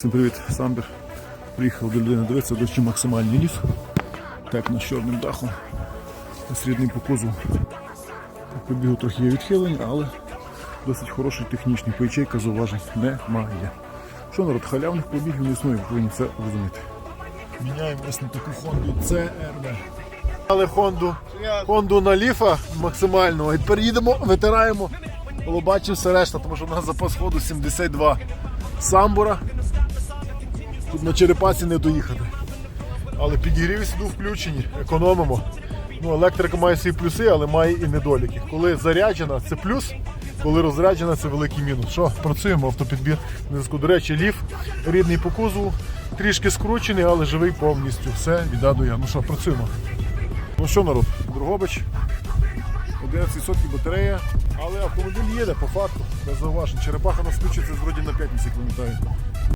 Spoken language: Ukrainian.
Всім привіт, Самбір. Приїхав до людини дивитися, дощі максимальний ліс. Так, на чорним дахом. Срідний по кузову. По бігу трохи є відхилення, але досить хороший технічний. По ячейка зауважень немає. Що народ, халявних побігів не існує, ви повинні це розуміти. Міняємо ось на таку Хонду CRV. Але Хонду, Хонду на ліфа максимального. І тепер їдемо, витираємо. Лобачив все решта, тому що в нас запас ходу 72 самбура. Тут на черепаці не доїхати. Але підігрів сіду включені, економимо. Ну, електрика має свої плюси, але має і недоліки. Коли заряджена, це плюс, коли розряджена, це великий мінус. Що, працюємо, автопідбір на зв'язку. До речі, ліф рідний по кузову, трішки скручений, але живий повністю. Все, біда до я. Ну що, працюємо. Ну що, народ, Другобич, 11% батарея, але автомобіль їде по факту, без зауважень. Черепаха нас включиться вроді на п'ятниці, пам'ятаю.